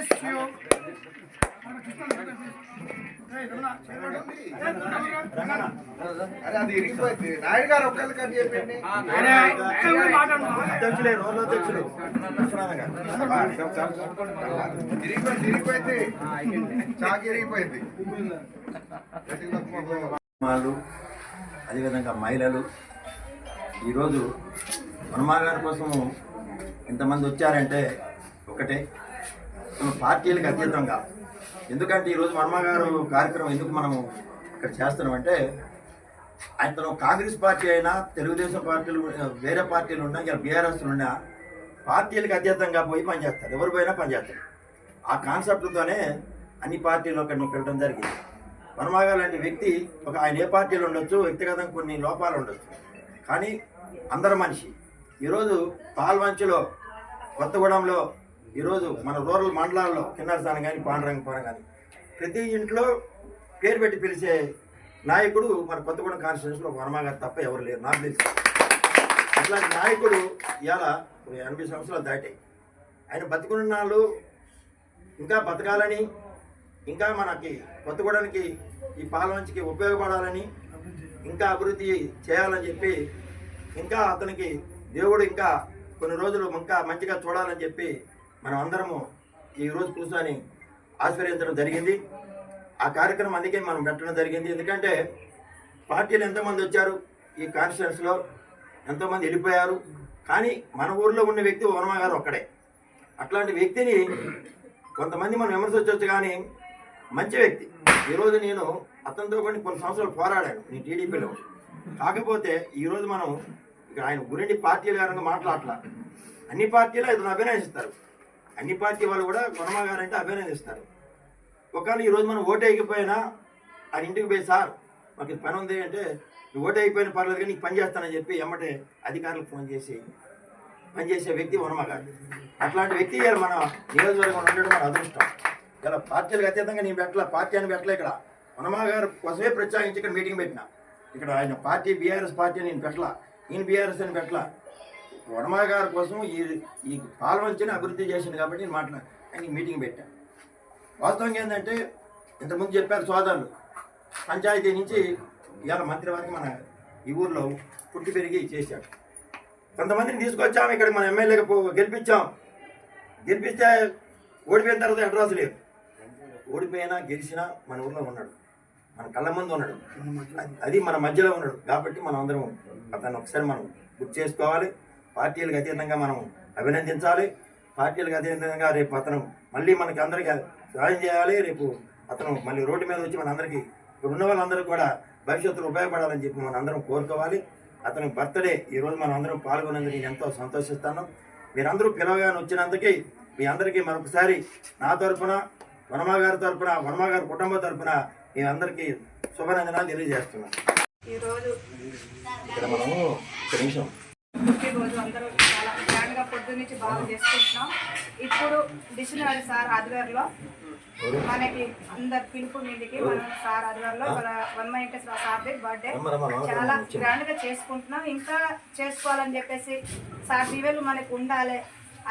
bless Naidu గారు ఒక్కరికి అదేవిధంగా మహిళలు. ఈరోజు హనుమాన్ గారి కోసము ఎంతమంది వచ్చారంటే ఒకటే. పార్టీలకు అతీతంగా. ఎందుకంటే ఈరోజు వర్మ గారు కార్యక్రమం ఎందుకు మనము ఇక్కడ చేస్తున్నామంటే ఆయన కాంగ్రెస్ పార్టీ అయినా తెలుగుదేశం పార్టీలు వేరే పార్టీలు ఉన్నా ఇంకా బీఆర్ఎస్ ఉన్నా పార్టీలకు అతీతంగా పోయి పనిచేస్తారు. ఎవరు పోయినా పనిచేస్తారు. ఆ కాన్సెప్ట్తోనే అన్ని పార్టీలు అక్కడ వెళ్ళడం జరిగింది. వర్మగా లాంటి వ్యక్తి ఒక ఆయన ఏ పార్టీలు ఉండొచ్చు వ్యక్తిగతంగా కొన్ని లోపాలు ఉండొచ్చు. కానీ అందరు మనిషి. ఈరోజు పాల్వంచులో కొత్తగూడెంలో ఈరోజు మన రూరల్ మండలాల్లో కిన్నరసాని కానీ పాండరంగపురం కానీ ప్రతి ఇంట్లో పేరు పెట్టి పిలిచే నాయకుడు మన కొత్తగూడెం కాన్స్టిట్యూన్సీలో వర్మ గారు తప్ప ఎవరు లేరు నాకు తెలుసు. అట్లాంటి నాయకుడు ఇవాళ ఎనభై సంవత్సరాలు దాటాయి. ఆయన బతికున్న నాళ్ళు ఇంకా బతకాలని ఇంకా మనకి కొత్తగూడెంకి ఈ పాలవంచికి ఉపయోగపడాలని ఇంకా అభివృద్ధి చేయాలని చెప్పి ఇంకా అతనికి దేవుడు ఇంకా కొన్ని రోజులు ఇంకా మంచిగా చూడాలని చెప్పి మనం అందరము ఈరోజు కూర్చొని ఆశీర్వదించడం జరిగింది. ఆ కార్యక్రమం అందుకే మనం పెట్టడం జరిగింది. ఎందుకంటే పార్టీలు ఎంతమంది వచ్చారు ఈ కాన్స్టిట్యూన్స్లో? ఎంతోమంది వెళ్ళిపోయారు? కానీ మన ఊర్లో ఉన్న వ్యక్తి వర్మ గారు ఒక్కడే. అట్లాంటి వ్యక్తిని కొంతమంది మనం విమర్శించవచ్చు కానీ మంచి వ్యక్తి. ఈరోజు నేను అతనితో కొన్ని కొన్ని సంవత్సరాలు పోరాడాను నీ టీడీపీలో. కాకపోతే ఈరోజు మనం ఇక్కడ ఆయన గురించి పార్టీల గారంగా మాట్లాడలా అన్ని పార్టీలు ఇతను అభినందిస్తారు. అన్ని పార్టీ వాళ్ళు కూడా కొనమా గారు అంటే అభినందిస్తారు ఒకవేళ ఈరోజు మనం ఓటు వేయకపోయినా ఆయన ఇంటికి పోయి సార్ మాకు పని ఉంది అంటే నువ్వు ఓటు అయిపోయిన పర్లేదు కానీ నీకు పని చేస్తానని చెప్పి ఎమ్మటే అధికారులకు ఫోన్ చేసి పనిచేసే వ్యక్తి వర్మ గారు. అట్లాంటి వ్యక్తి ఇవాళ మన నియోజకవర్గం ఉండడం మన అదృష్టం. ఇలా పార్టీలకు అతీతంగా నేను పెట్టలే పార్టీ అని పెట్టలే ఇక్కడ వర్మ గారు కోసమే ప్రత్యేకించి ఇక్కడ మీటింగ్ పెట్టిన. ఇక్కడ ఆయన పార్టీ బీఆర్ఎస్ పార్టీ అని నేను పెట్టలా నేను బీఆర్ఎస్ అని పెట్టలా వర్మ గారి కోసం ఈ ఈ పాల్వంచిని అభివృద్ధి చేసింది కాబట్టి నేను మాట్లా ఆయన మీటింగ్ పెట్టాను వాస్తవంగా ఏంటంటే ఇంతకుముందు చెప్పారు సోదరులు పంచాయతీ నుంచి ఇవాళ మంత్రి వారికి మన ఈ ఊర్లో పుట్టి పెరిగి చేశాడు కొంతమందిని తీసుకొచ్చాం ఇక్కడ మన ఎమ్మెల్యేగా పో- గెలిపించాం. గెలిపిస్తే ఓడిపోయిన తర్వాత అడ్రస్ లేదు ఓడిపోయినా గెలిచినా మన ఊర్లో ఉన్నాడు. మన కళ్ళ ముందు ఉన్నాడు. అది- అది మన మధ్యలో ఉన్నాడు. కాబట్టి మనం అందరం అతను ఒకసారి మనం గుర్తు చేసుకోవాలి. పార్టీలకు అతీతంగా మనం అభినందించాలి. పార్టీలకు అతీతంగా రేపు అతను మళ్ళీ మనకి అందరికీ సహాయం చేయాలి. రేపు అతను మళ్ళీ రోడ్డు మీద వచ్చి మనందరికీ ఇక్కడ ఉన్న వాళ్ళందరికీ కూడా భవిష్యత్తులో ఉపయోగపడాలని చెప్పి మనం అందరం కోరుకోవాలి. అతని బర్త్డే ఈరోజు మనం అందరం పాల్గొనేందుకు నేను ఎంతో సంతోషిస్తాను. మీరందరూ పిలవగానే వచ్చినందుకు మీ అందరికీ మరొకసారి నా తరపున వర్మ గారి తరపున వర్మ గారి కుటుంబ తరపున మీ అందరికీ శుభనందనాలు తెలియజేస్తున్నాను. ఈరోజు ఇక్కడ మనము నిమిషం. పుట్టినరోజు అందరూ చాలా గ్రాండ్గా పొద్దు నుంచి బాగా చేసుకుంటున్నాం. ఇప్పుడు డిక్షనరీ సార్ ఆధ్వర్యంలో మనకి అందరి పిలుపు మీదకి మనం సార్ ఆధ్వర్యంలో మన వన్ వెంకటేశ్వర సార్ది బర్త్డే. చాలా రమ్మ, వచ్చింది. గ్రాండ్గా చేసుకుంటున్నాం. ఇంకా చేసుకోవాలని చెప్పేసి సార్ దీవెలు మనకు ఉండాలి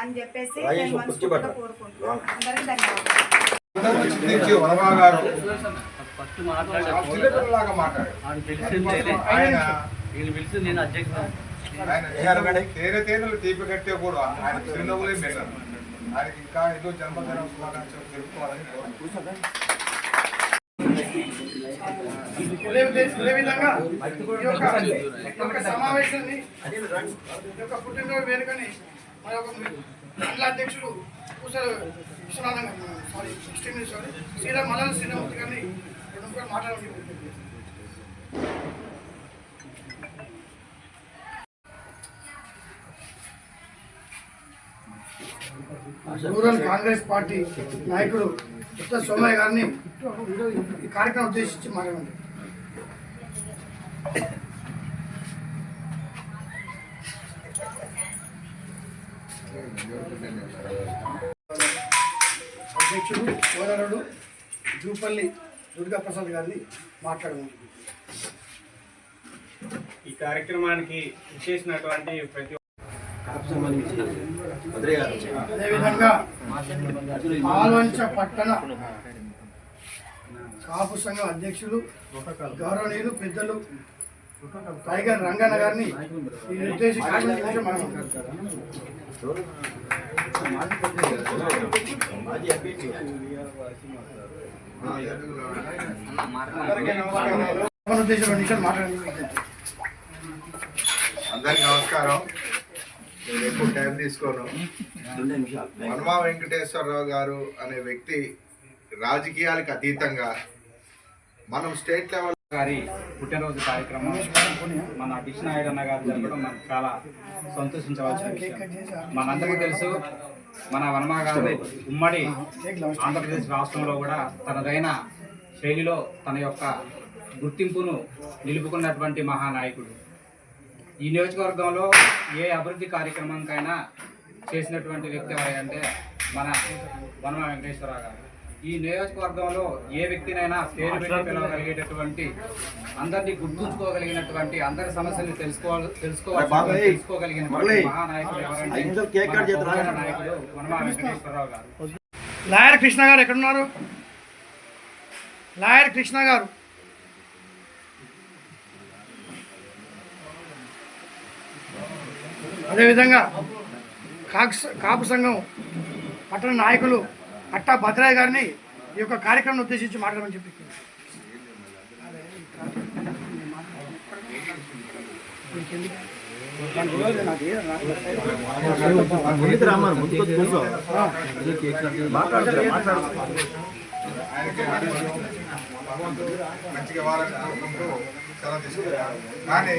అని చెప్పేసి నేను మనస్ఫూర్తిగా పట్టు. కోరుకుంటున్నాను. అందరికీ ధన్యవాదాలు. ఆయన పిలిచింది ఆయన వీళ్ళు పిలిచి నేను అధ్యక్షుడు. తేనె తేనెలు తీపి కట్టే కూడా ఆయన చిరునవ్వులే మెల్లరు ఆయనకి ఇంకా ఏదో జన్మదిన శుభాకాంక్షలు తెలుపుకోవాలని సమావేశాన్ని యొక్క పుట్టినరోజు వేడుకని మన యొక్క మండల అధ్యక్షుడు పూసల విశ్వనాథన్ సారీ సారీ శ్రీరామ్ మల్లల శ్రీరామూర్తి గారిని రెండు ముక్కలు రూరల్ కాంగ్రెస్ పార్టీ నాయకుడు ఉత్తర సోమయ్య గారిని ఈ కార్యక్రమం ఉద్దేశించి మాట్లాడండి. అధ్యక్షుడు ఓనరుడు జూపల్లి దుర్గా ప్రసాద్ గారిని మాట్లాడమని ఈ కార్యక్రమానికి చేసినటువంటి ప్రతి కడప సంబంధించి భద్రయ్య గారు అదేవిధంగా ఆల్వంచ పట్టణ కాపు సంఘం అధ్యక్షులు గౌరవనీయులు పెద్దలు టైగర్ రంగన్న గారిని ఈ మాట్లాడండి అందరికి నమస్కారం ఎక్కువ టైం తీసుకోను. హనుమా వెంకటేశ్వరరావు గారు అనే వ్యక్తి రాజకీయాలకు అతీతంగా మనం స్టేట్ లెవెల్ గారి పుట్టినరోజు కార్యక్రమం మన కృష్ణాయుడు అన్న గారు జరపడం మనకు చాలా సంతోషించవలసిన విషయం. మనందరికీ తెలుసు మన వర్మ గారు ఉమ్మడి ఆంధ్రప్రదేశ్ రాష్ట్రంలో కూడా తనదైన శైలిలో తన యొక్క గుర్తింపును నిలుపుకున్నటువంటి మహానాయకుడు. ఈ నియోజకవర్గంలో ఏ అభివృద్ధి కార్యక్రమానికైనా చేసినటువంటి వ్యక్తి ఎవరంటే మన వనమ వెంకటేశ్వరరావు గారు. ఈ నియోజకవర్గంలో ఏ వ్యక్తినైనా పేరు పెట్టి పిలవగలిగేటటువంటి అందరినీ గుర్తుంచుకోగలిగినటువంటి అందరి సమస్యలు తెలుసుకోవాలి తెలుసుకోవాలి తెలుసుకోగలిగినటువంటి మహానాయకుడు ఎవరంటే నాయకుడు వనమ వెంకటేశ్వరరావు గారు. లాయర్ కృష్ణ గారు ఎక్కడున్నారు? లాయర్ కృష్ణ గారు. అదేవిధంగా కాక్స్ కాపు సంఘం పట్టణ నాయకులు అట్టా భద్రయ్య గారిని ఈ యొక్క కార్యక్రమం ఉద్దేశించి మాట్లాడమని చెప్పి. మంచిగా వారని కోరుకుంటూ సెలవు తీసుకుంటారు కానీ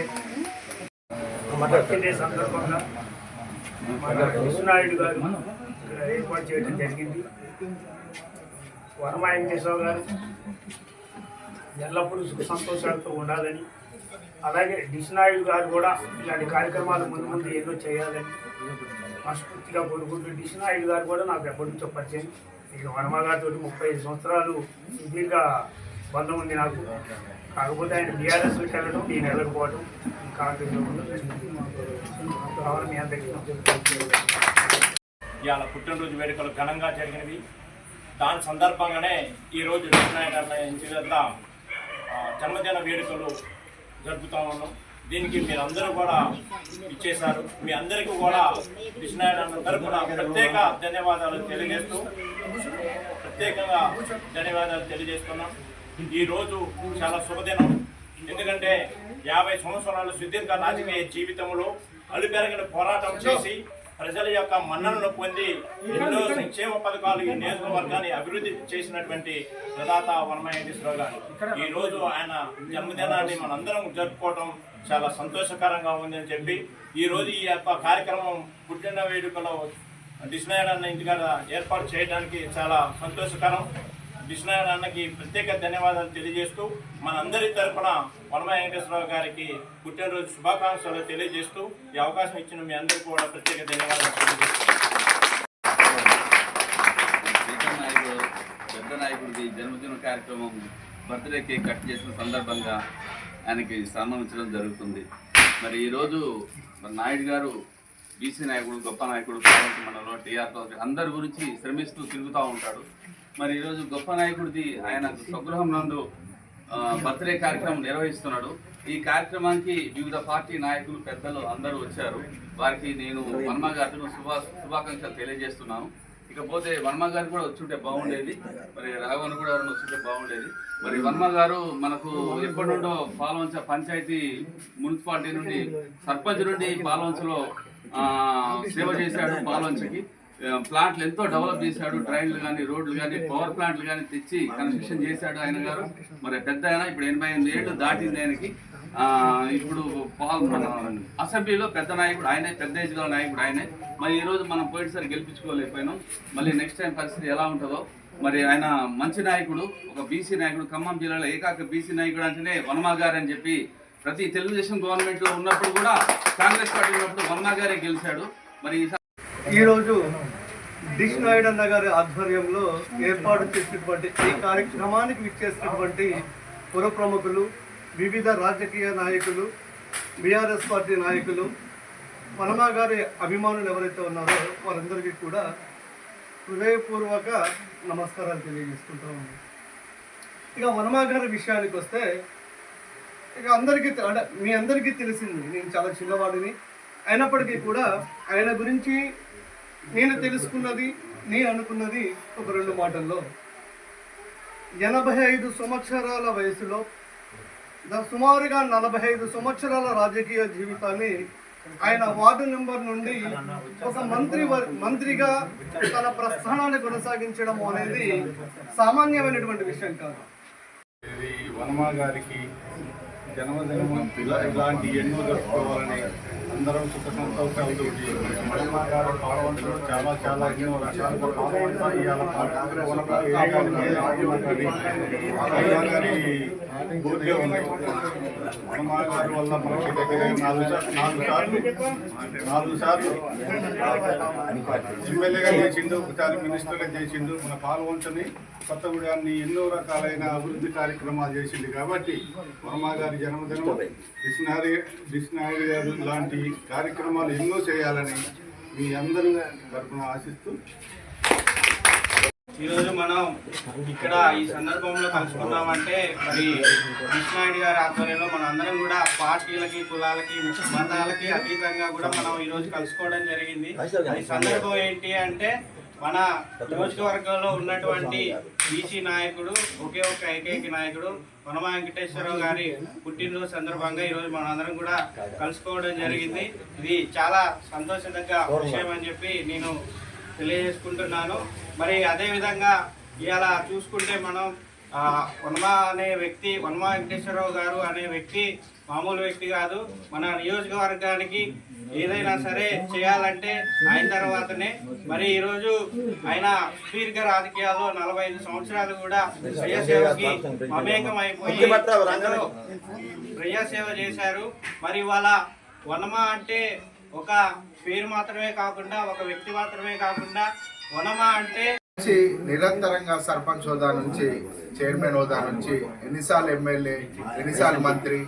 బర్త్డే సందర్భంగా మన కృష్ణనాయుడు గారు ఇక్కడ ఏర్పాటు చేయడం జరిగింది. వరమ గారు ఎల్లప్పుడూ సుఖ సంతోషాలతో ఉండాలని అలాగే డిష్నాయుడు గారు కూడా ఇలాంటి కార్యక్రమాలు ముందు ముందు ఏదో చేయాలని మనస్ఫూర్తిగా కోరుకుంటూ డిష్నాయుడు గారు కూడా నాకు ఎప్పటి నుంచో పరిచయం. ఇక వర్మ గారితో ముప్పై ఐదు సంవత్సరాలు సుదీర్ఘ బంధం ఉంది నాకు. కాకపోతే ఆయన బీఆర్ఎస్కి వెళ్ళడం నేను వెళ్ళకపోవడం కాంగ్రెస్ కావాలి మీ అందరికీ ఇవాళ పుట్టినరోజు వేడుకలు ఘనంగా జరిగినవి. దాని సందర్భంగానే ఈరోజు లక్ష్మీనారాయణ అన్న ఇంటి జన్మదిన వేడుకలు జరుపుతా ఉన్నాం. దీనికి మీరందరూ కూడా ఇచ్చేశారు. మీ అందరికీ కూడా కృష్ణాయుడు తరఫున ప్రత్యేక ధన్యవాదాలు తెలియజేస్తూ ప్రత్యేకంగా ధన్యవాదాలు తెలియజేస్తున్నాం. ఈరోజు చాలా శుభదినం. ఎందుకంటే యాభై సంవత్సరాలు సుదీర్ఘ రాజకీయ జీవితంలో అలుపెరగని పోరాటం చేసి ప్రజల యొక్క మన్ననను పొంది ఎన్నో సంక్షేమ పథకాలు ఈ నియోజకవర్గాన్ని అభివృద్ధి చేసినటువంటి ప్రదాత వనమహేశ్వరరావు గారు. ఈ రోజు ఆయన జన్మదినాన్ని మనందరం జరుపుకోవడం చాలా సంతోషకరంగా ఉందని చెప్పి ఈ రోజు ఈ యొక్క కార్యక్రమం పుట్టిన వేడుకలో డిస్నాయుడు అన్న ఇంటికాడ ఏర్పాటు చేయడానికి చాలా సంతోషకరం. విష్ణునారాయణ అన్నకి ప్రత్యేక ధన్యవాదాలు తెలియజేస్తూ మనందరి తరపున వనమ వెంకటేశ్వరరావు గారికి పుట్టినరోజు శుభాకాంక్షలు తెలియజేస్తూ ఈ అవకాశం ఇచ్చిన మీ అందరికీ కూడా ప్రత్యేక ధన్యవాదాలు తెలియజేస్తున్నాను పెద్ద నాయకుడికి జన్మదిన కార్యక్రమం బర్త్డే కేక్ కట్ చేసిన సందర్భంగా ఆయనకి సన్మానించడం జరుగుతుంది. మరి ఈరోజు నాయుడు గారు బీసీ నాయకుడు గొప్ప నాయకుడు మనలో మండలంలో టీఆర్ అందరి గురించి శ్రమిస్తూ తిరుగుతూ ఉంటాడు. మరి ఈరోజు గొప్ప నాయకుడిది ఆయన స్వగృహం నందు బర్త్డే కార్యక్రమం నిర్వహిస్తున్నాడు. ఈ కార్యక్రమానికి వివిధ పార్టీ నాయకులు పెద్దలు అందరూ వచ్చారు. వారికి నేను వర్మ గారికి శుభా శుభాకాంక్షలు తెలియజేస్తున్నాను. ఇకపోతే వర్మ గారు కూడా వచ్చుంటే బాగుండేది. మరి రాఘవన్ కూడా ఎవరైనా వచ్చుంటే బాగుండేది. మరి వర్మ గారు మనకు ఎప్పటి నుండో పాలవంచ పంచాయతీ మున్సిపాలిటీ నుండి సర్పంచ్ నుండి పాలవంచలో ఆ, సేవ చేశాడు పాలవంచకి. ప్లాంట్లు ఎంతో డెవలప్ చేశాడు. ట్రైన్లు కానీ రోడ్లు కానీ పవర్ ప్లాంట్లు కానీ తెచ్చి కన్స్ట్రక్షన్ చేశాడు ఆయన గారు. మరి పెద్ద ఆయన ఇప్పుడు ఎనభై ఎనిమిది ఏళ్ళు దాటింది ఆయనకి. ఇప్పుడు అసెంబ్లీలో పెద్ద నాయకుడు ఆయనే పెద్ద ఏజ్లో నాయకుడు ఆయనే. మరి ఈ రోజు మనం పోయినసారి గెలిపించుకోలేకపోయినాం. మళ్ళీ నెక్స్ట్ టైం పరిస్థితి ఎలా ఉంటుందో. మరి ఆయన మంచి నాయకుడు ఒక బీసీ నాయకుడు. ఖమ్మం జిల్లాలో ఏకాక బీసీ నాయకుడు అంటేనే వనమా గారు అని చెప్పి ప్రతి తెలుగుదేశం గవర్నమెంట్లో ఉన్నప్పుడు కూడా కాంగ్రెస్ పార్టీ ఉన్నప్పుడు వనమా గారే గెలిచాడు. మరి ఈరోజు డిష్ నాయుడు అన్న గారి ఆధ్వర్యంలో ఏర్పాటు చేసినటువంటి ఈ కార్యక్రమానికి విచ్చేసినటువంటి పుర ప్రముఖులు వివిధ రాజకీయ నాయకులు బీఆర్ఎస్ పార్టీ నాయకులు పనమా గారి అభిమానులు ఎవరైతే ఉన్నారో వారందరికీ కూడా హృదయపూర్వక నమస్కారాలు తెలియజేసుకుంటా ఇక వనమా గారి విషయానికి వస్తే ఇక అందరికీ అంటే మీ అందరికీ తెలిసింది నేను చాలా చిన్నవాడిని అయినప్పటికీ కూడా ఆయన గురించి నేను తెలుసుకున్నది నేను అనుకున్నది ఒక రెండు మాటల్లో. ఎనభై ఐదు సంవత్సరాల వయసులో సుమారుగా నలభై ఐదు సంవత్సరాల రాజకీయ జీవితాన్ని ఆయన వార్డు నెంబర్ నుండి ఒక మంత్రి వర్- మంత్రిగా తన ప్రస్థానాన్ని కొనసాగించడం అనేది సామాన్యమైనటువంటి విషయం కాదు. వనమా గారికి జన్మదినం ఇలాంటి ఎన్నో జరుపుకోవాలని అందరం సుఖ సంతోషాలతో చాలా చాలా ఎన్నో రకాలుగా పాల్గొంటారు ఇవాళ గారి వల్ల మనకి దగ్గర నాలుగు సార్లు నాలుగు సార్లు నాలుగు సార్లు ఎమ్మెల్యేగా చేసిండు ఒకసారి మినిస్టర్గా చేసిండు మన పాల్గొంటని కొత్తగూడాన్ని ఎన్నో రకాలైన అభివృద్ధి కార్యక్రమాలు చేసిండు కాబట్టి వర్మ గారి జన్మదినం డిక్షనరీ డిక్షనరీ గారు లాంటి కార్యక్రమాలు ఎన్నో చేయాలని మీ అందరూ తరఫున ఆశిస్తూ ఈరోజు మనం ఇక్కడ ఈ సందర్భంలో కలుసుకున్నామంటే మరి కృష్ణాయుడు గారి ఆధ్వర్యంలో మన అందరం కూడా పార్టీలకి కులాలకి మతాలకి అతీతంగా కూడా మనం ఈ రోజు కలుసుకోవడం జరిగింది. ఈ సందర్భం ఏంటి అంటే మన నియోజకవర్గంలో ఉన్నటువంటి బీసీ నాయకుడు ఒకే ఒక ఏకైక నాయకుడు వనమ వెంకటేశ్వరరావు గారి పుట్టినరోజు సందర్భంగా ఈరోజు మనందరం కూడా కలుసుకోవడం జరిగింది. ఇది చాలా సంతోషంగా విషయం అని చెప్పి నేను తెలియజేసుకుంటున్నాను. మరి అదేవిధంగా ఇలా చూసుకుంటే మనం ఆ, అనే వ్యక్తి వన్మ వెంకటేశ్వరరావు గారు అనే వ్యక్తి మామూలు వ్యక్తి కాదు. మన నియోజకవర్గానికి ఏదైనా సరే చేయాలంటే ఆయన తర్వాతనే. మరి ఈరోజు ఆయన సుదీర్ఘ రాజకీయాల్లో నలభై ఐదు సంవత్సరాలు కూడా ప్రజాసేవకి మమేకం అందరూ ప్రజాసేవ చేశారు. మరి ఇవాళ వనమ అంటే ఒక పేరు మాత్రమే కాకుండా ఒక వ్యక్తి మాత్రమే కాకుండా వనమ అంటే నిరంతరంగా సర్పంచ్ హోదా నుంచి చైర్మన్ హోదా నుంచి ఎన్నిసార్లు ఎమ్మెల్యే ఎన్నిసార్లు మంత్రి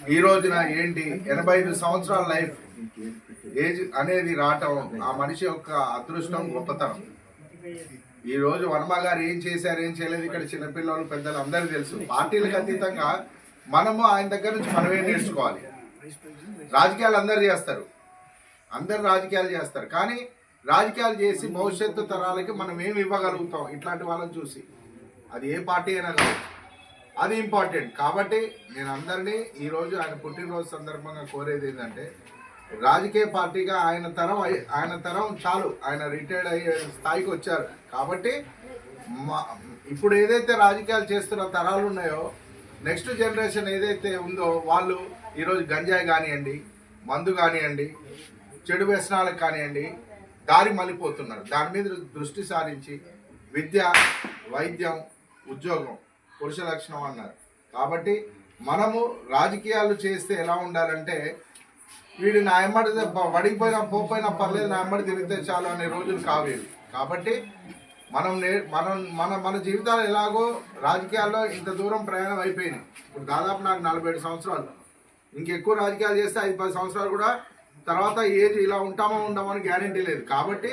ఈ రోజున ఏంటి? ఎనభై ఐదు సంవత్సరాల లైఫ్ ఏజ్ అనేది రావటం ఆ మనిషి యొక్క అదృష్టం గొప్పతనం. ఈ రోజు వర్మ గారు ఏం చేశారు ఏం చేయలేదు? ఇక్కడ చిన్నపిల్లలు పెద్దలు అందరూ తెలుసు. పార్టీలకు అతీతంగా మనము ఆయన దగ్గర నుంచి మనమే నేర్చుకోవాలి. రాజకీయాలు అందరు చేస్తారు. అందరు రాజకీయాలు చేస్తారు. కానీ రాజకీయాలు చేసి భవిష్యత్తు తరాలకి మనం ఏమి ఇవ్వగలుగుతాం? ఇట్లాంటి వాళ్ళని చూసి. అది ఏ పార్టీ అయినా కావచ్చు. అది ఇంపార్టెంట్. కాబట్టి నేను అందరినీ ఈరోజు ఆయన పుట్టినరోజు సందర్భంగా కోరేది ఏంటంటే రాజకీయ పార్టీగా ఆయన తరం ఆయన తరం చాలు. ఆయన రిటైర్డ్ అయ్యే స్థాయికి వచ్చారు. కాబట్టి మా ఇప్పుడు ఏదైతే రాజకీయాలు చేస్తున్న తరాలు ఉన్నాయో నెక్స్ట్ జనరేషన్ ఏదైతే ఉందో వాళ్ళు ఈరోజు గంజాయి కానివ్వండి మందు కానివ్వండి చెడు వ్యసనాలకు కానివ్వండి దారి మళ్ళీపోతున్నారు. దాని మీద దృష్టి సారించి విద్య వైద్యం ఉద్యోగం పురుష లక్షణం అన్నారు. కాబట్టి మనము రాజకీయాలు చేస్తే ఎలా ఉండాలంటే వీడు నా ఎమ్మడి వడిగిపోయినా పోపోయినా పర్లేదు నా ఎమ్మడి తిరిగితే చాలు అనే రోజులు కావేవి. కాబట్టి మనం నే మనం మన మన జీవితాలు ఎలాగో రాజకీయాల్లో ఇంత దూరం ప్రయాణం అయిపోయినాయి. ఇప్పుడు దాదాపు నాకు నలభై ఏడు సంవత్సరాలు. ఇంకెక్కువ రాజకీయాలు చేస్తే ఐదు పది సంవత్సరాలు కూడా తర్వాత ఏజ్ ఇలా ఉంటామో ఉండమని గ్యారంటీ లేదు. కాబట్టి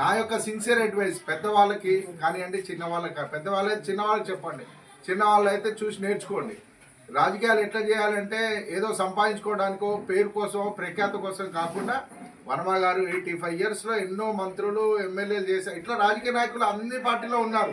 నా యొక్క సిన్సియర్ అడ్వైస్ పెద్దవాళ్ళకి కానివ్వండి చిన్నవాళ్ళకి పెద్దవాళ్ళకి చెప్పండి. చిన్న వాళ్ళు అయితే చూసి నేర్చుకోండి. రాజకీయాలు ఎట్లా చేయాలంటే ఏదో సంపాదించుకోవడానికో పేరు కోసం ప్రఖ్యాత కోసం కాకుండా వర్మ గారు ఎయిటీ ఫైవ్ ఇయర్స్లో ఎన్నో మంత్రులు ఎమ్మెల్యేలు చేశారు. ఇట్లా రాజకీయ నాయకులు అన్ని పార్టీలో ఉన్నారు.